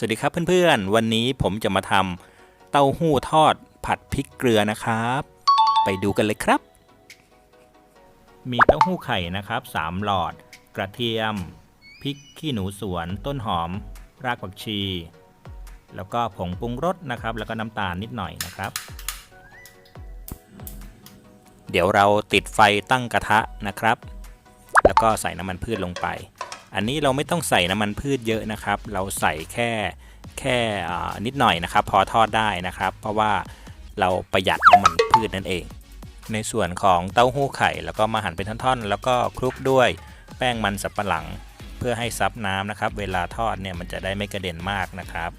สวัสดีครับเพื่อนๆ วันนี้ผมจะมาทำเต้าหู้ทอดผัดพริกเกลือนะครับ ไปดูกันเลยครับ มีเต้าหู้ไข่นะครับ3หลอด กระเทียม พริกขี้หนูสวน ต้นหอม รากผักชี แล้วก็ผงปรุงรสนะครับ แล้วก็น้ำตาลนิดหน่อยนะครับ เดี๋ยวเราติดไฟตั้งกระทะนะครับ แล้วก็ใส่น้ำมันพืชลงไป อันนี้เราไม่ต้องใส่น้ำมันพืชเยอะนะครับ เราใส่แค่แค่นิดหน่อยนะครับ พอทอดได้นะครับ เพราะว่าเราประหยัดน้ำมันพืชนั่นเอง ในส่วนของเต้าหู้ไข่แล้วก็มาหั่นเป็นท่อนๆ แล้วก็คลุกด้วยแป้งมันสับปะหลัง เพื่อให้ซับน้ำนะครับ เวลาทอดเนี่ยมันจะได้ไม่กระเด็นมากนะครับ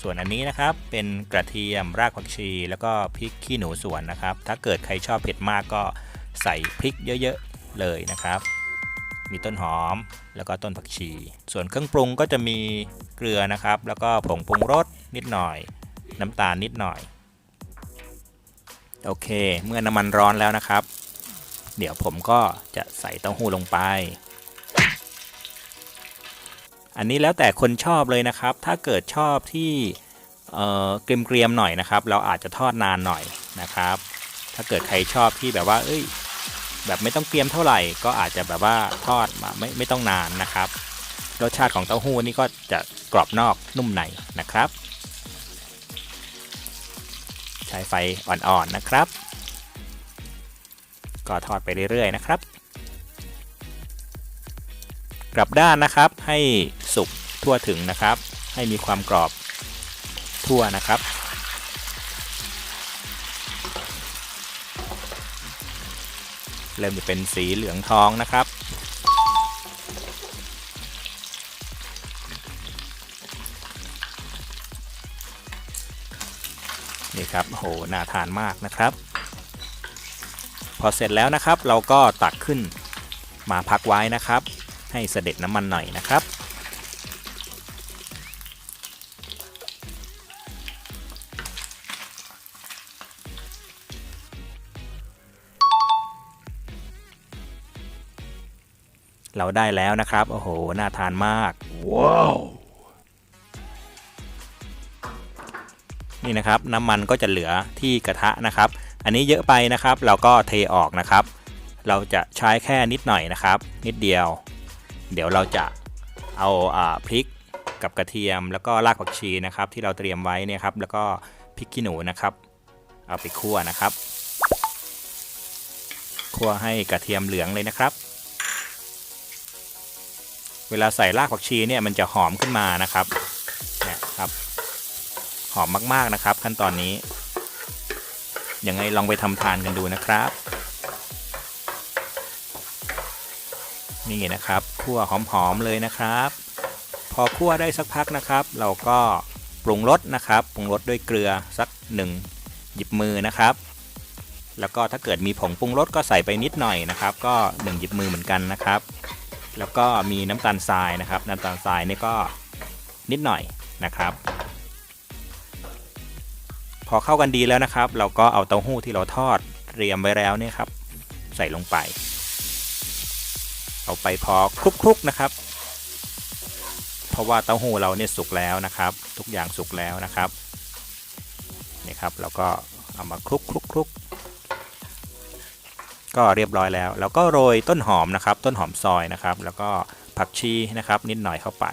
ส่วนอันนี้นะครับเป็นกระเทียมรากผักชี แล้วก็พริกขี้หนูสวนนะครับ ถ้าเกิดใครชอบเผ็ดมากก็ใส่พริกเยอะๆเลยนะครับ มีต้นหอม แล้วก็ต้นผักชี ส่วนเครื่องปรุงก็จะมีเกลือนะครับ แล้วก็ผงปรุงรสนิดหน่อย น้ำตาลนิดหน่อย โอเค เมื่อน้ำมันร้อนแล้วนะครับ เดี๋ยวผมก็จะใส่เต้าหู้ลงไป อันนี้แล้วแต่คนชอบเลยนะครับ ถ้าเกิดชอบที่เออเกรียมๆหน่อยนะครับ เราอาจจะทอดนานหน่อยนะครับ ถ้าเกิดใครชอบที่แบบว่า เอ้ย แบบไม่ต้องเกรียมเท่าไหร่ ก็อาจจะแบบว่าทอดมาไม่ไม่ต้องนานนะครับ รสชาติของเต้าหู้นี่ก็จะกรอบนอกนุ่มในนะครับ ใช้ไฟอ่อนๆนะครับ ก็ทอดไปเรื่อยๆนะครับ กลับด้านนะครับให้สุกทั่วถึงนะครับ ให้มีความกรอบทั่วนะครับ เริ่มจะเป็นสีเหลืองทองนะครับ นี่ครับโหน่าทานมากนะครับ พอเสร็จแล้วนะครับ เราก็ตักขึ้นมาพักไว้นะครับ ให้เสด็จน้ำมันหน่อยนะครับ เราได้แล้วนะครับ โอ้โห น่าทานมาก ว้าว นี่นะครับน้ำมันก็จะเหลือที่กระทะนะครับ อันนี้เยอะไปนะครับ เราก็เทออกนะครับ เราจะใช้แค่นิดหน่อยนะครับ นิดเดียว เดี๋ยวเราจะเอาอาพริกกับกระเทียม แล้วก็รากผักชีนะครับ ที่เราเตรียมไว้เนี่ยครับ แล้วก็พริกขี้หนูนะครับ เอาไปคั่วนะครับ คั่วให้กระเทียมเหลืองเลยนะครับ เวลาใส่รากผักชีเนี่ยมันจะหอมขึ้นมานะครับเนี่ยครับหอมมากๆนะครับ ขั้นตอนนี้ยังไงลองไปทำทานกันดูนะครับนี่นะครับคั่วหอมๆเลยนะครับ พอคั่วได้สักพักนะครับ เราก็ปรุงรสนะครับปรุงรสด้วยเกลือสักหนึ่งหยิบมือนะครับ แล้วก็ถ้าเกิดมีผงปรุงรสก็ใส่ไปนิดหน่อยนะครับ ก็หนึ่งหยิบมือเหมือนกันนะครับ แล้วก็มีน้ำตาลทรายนะครับ น้ำตาลทรายนี่ก็นิดหน่อยนะครับ พอเข้ากันดีแล้วนะครับ เราก็เอาเต้าหู้ที่เราทอดเตรียมไว้แล้วเนี่ยครับ ใส่ลงไป เอาไปพอคลุกๆนะครับ เพราะว่าเต้าหู้เราเนี่ยสุกแล้วนะครับ ทุกอย่างสุกแล้วนะครับนี่ครับเราก็เอามาคลุกคลุ ก็เรียบร้อยแล้ว แล้วก็โรยต้นหอมนะครับ ต้นหอมซอยนะครับ แล้วก็ผักชีนะครับ นิดหน่อยเข้าไป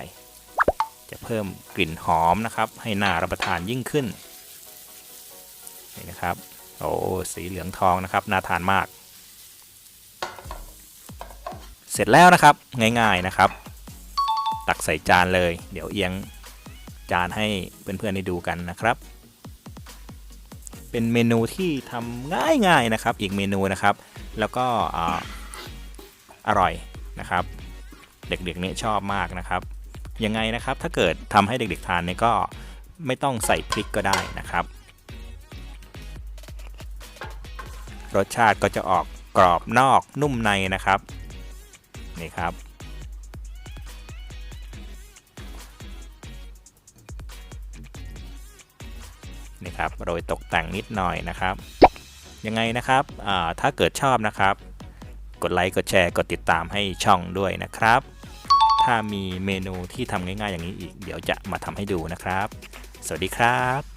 จะเพิ่มกลิ่นหอมนะครับ ให้น่ารับประทานยิ่งขึ้นนี่นะครับโอ้สีเหลืองทองนะครับน่าทานมาก เสร็จแล้วนะครับง่ายๆนะครับ ตักใส่จานเลย เดี๋ยวเอียงจานให้เพื่อนๆได้ดูกันนะครับ เป็นเมนูที่ทำง่ายๆนะครับ อีกเมนูนะครับ แล้วก็ออร่อยนะครับ เด็กๆนี่ชอบมากนะครับ ยังไงนะครับถ้าเกิดทำให้เด็กๆทานเนี่ยก็ไม่ต้องใส่พริกก็ได้นะครับ รสชาติก็จะออกกรอบนอกนุ่มในนะครับนี่ครับนี่ครับโรยตกแต่งนิดหน่อยนะครับ ยังไงนะครับถ้าเกิดชอบนะครับ กดไลค์กดแชร์กดติดตามให้ช่องด้วยนะครับ ถ้ามีเมนูที่ทำง่ายๆอย่างนี้อีก เดี๋ยวจะมาทำให้ดูนะครับ สวัสดีครับ